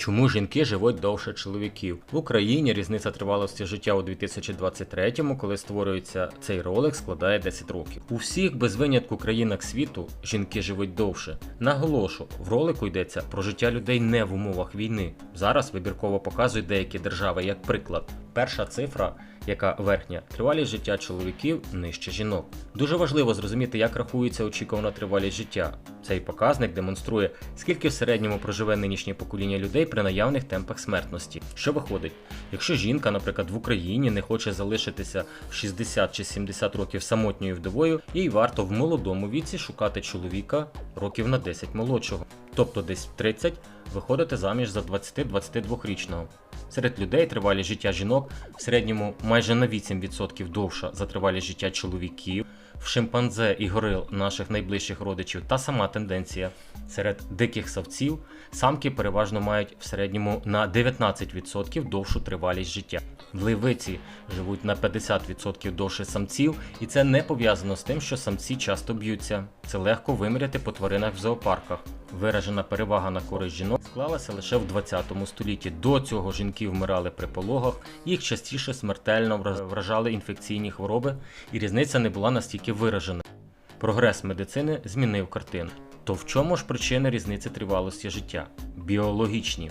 Чому жінки живуть довше чоловіків? В Україні різниця тривалості життя у 2023-му, коли створюється цей ролик, складає 10 років. У всіх без винятку країнах світу жінки живуть довше. Наголошу, в ролику йдеться про життя людей не в умовах війни. Зараз вибірково показують деякі держави як приклад. Перша цифра, яка верхня, тривалість життя чоловіків нижче жінок. Дуже важливо зрозуміти, як рахується очікувана тривалість життя. Цей показник демонструє, скільки в середньому проживе нинішнє покоління людей при наявних темпах смертності. Що виходить, якщо жінка, наприклад, в Україні не хоче залишитися в 60 чи 70 років самотньою вдовою, їй варто в молодому віці шукати чоловіка років на 10 молодшого, тобто десь в 30 виходити заміж за 20-22-річного. Серед людей тривалість життя жінок в середньому майже на 8% довша за тривалість життя чоловіків. В шимпанзе і горил наших найближчих родичів та сама тенденція. Серед диких савців самки переважно мають в середньому на 19% довшу тривалість життя. В Ливиці живуть на 50% довше самців, і це не пов'язано з тим, що самці часто б'ються. Це легко виміряти по тваринах в зоопарках. Виражена перевага на користь жінок склалася лише в 20 столітті. До цього жінки вмирали при пологах, їх частіше смертельно вражали інфекційні хвороби, і різниця не була настільки виражена. Прогрес медицини змінив картину. То в чому ж причини різниці тривалості життя? Біологічні.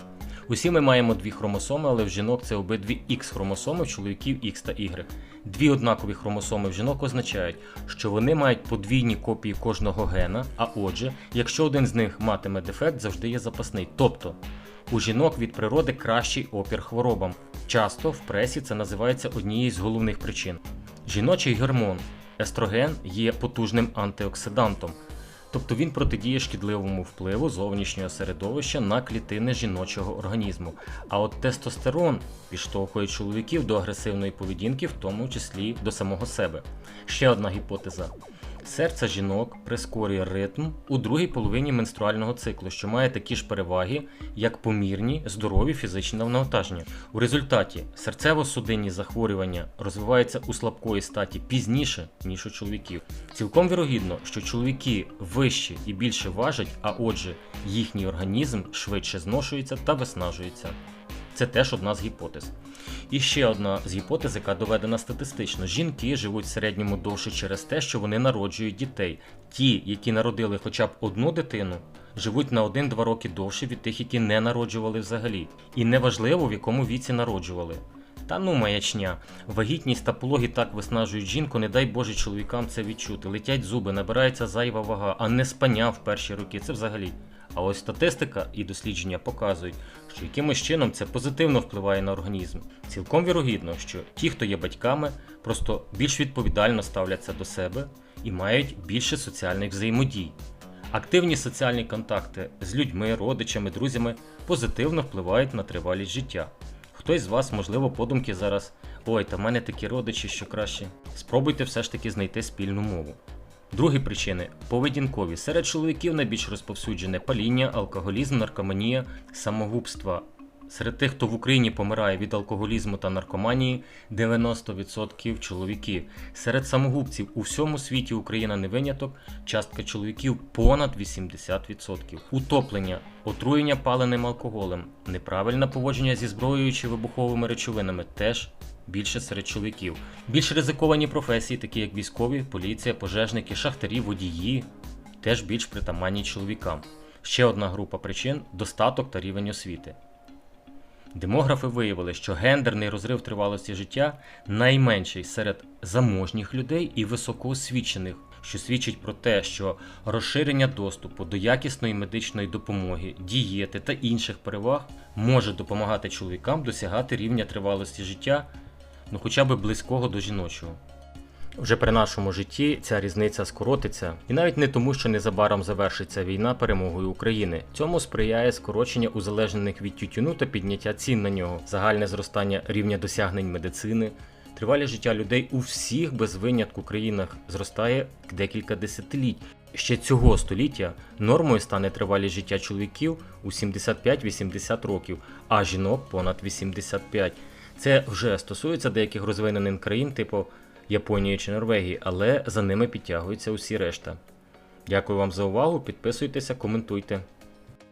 Усі ми маємо дві хромосоми, але в жінок це обидві X хромосоми, в чоловіків X та Y. Дві однакові хромосоми в жінок означають, що вони мають подвійні копії кожного гена, а отже, якщо один з них матиме дефект, завжди є запасний. Тобто у жінок від природи кращий опір хворобам. Часто в пресі це називається однією з головних причин. Жіночий гормон естроген є потужним антиоксидантом. Тобто він протидіє шкідливому впливу зовнішнього середовища на клітини жіночого організму. А от тестостерон підштовхує чоловіків до агресивної поведінки, в тому числі до самого себе. Ще одна гіпотеза. Серце жінок прискорює ритм у другій половині менструального циклу, що має такі ж переваги, як помірні, здорові фізичні навантаження. У результаті серцево-судинні захворювання розвиваються у слабкої статі пізніше, ніж у чоловіків. Цілком вірогідно, що чоловіки вищі і більше важать, а отже, їхній організм швидше зношується та виснажується. Це теж одна з гіпотез. І ще одна з гіпотез, яка доведена статистично. Жінки живуть в середньому довше через те, що вони народжують дітей. Ті, які народили хоча б одну дитину, живуть на 1-2 роки довше від тих, які не народжували взагалі. І неважливо, в якому віці народжували. Та ну маячня. Вагітність та пологи так виснажують жінку, не дай Боже чоловікам це відчути. Летять зуби, набирається зайва вага, а не спання в перші роки. Це взагалі. А ось статистика і дослідження показують, що якимось чином це позитивно впливає на організм. Цілком вірогідно, що ті, хто є батьками, просто більш відповідально ставляться до себе і мають більше соціальних взаємодій. Активні соціальні контакти з людьми, родичами, друзями позитивно впливають на тривалість життя. Хтось з вас, можливо, подумки зараз: ой, та в мене такі родичі, що краще. Спробуйте все ж таки знайти спільну мову. Другі причини поведінкові. Серед чоловіків найбільш розповсюджене паління, алкоголізм, наркоманія, самогубства. Серед тих, хто в Україні помирає від алкоголізму та наркоманії, 90% чоловіки. Серед самогубців у всьому світі Україна не виняток, частка чоловіків понад 80%. Утоплення, отруєння паленим алкоголем, неправильне поводження зі зброєю чи вибуховими речовинами теж більше серед чоловіків. Більш ризиковані професії, такі як військові, поліція, пожежники, шахтарі, водії, теж більш притаманні чоловікам. Ще одна група причин достаток та рівень освіти. Демографи виявили, що гендерний розрив тривалості життя найменший серед заможніх людей і високоосвічених, що свідчить про те, що розширення доступу до якісної медичної допомоги, дієти та інших переваг може допомагати чоловікам досягати рівня тривалості життя, ну хоча б близького до жіночого. Вже при нашому житті ця різниця скоротиться, і навіть не тому, що незабаром завершиться війна перемогою України. Цьому сприяє скорочення узалежнених від тютюну та підняття цін на нього, загальне зростання рівня досягнень медицини. Тривалість життя людей у всіх без винятку країнах зростає декілька десятиліть. Ще цього століття нормою стане тривалість життя чоловіків у 75-80 років, а жінок понад 85. Це вже стосується деяких розвинених країн, типу Японії чи Норвегії, але за ними підтягуються усі решта. Дякую вам за увагу, підписуйтеся, коментуйте.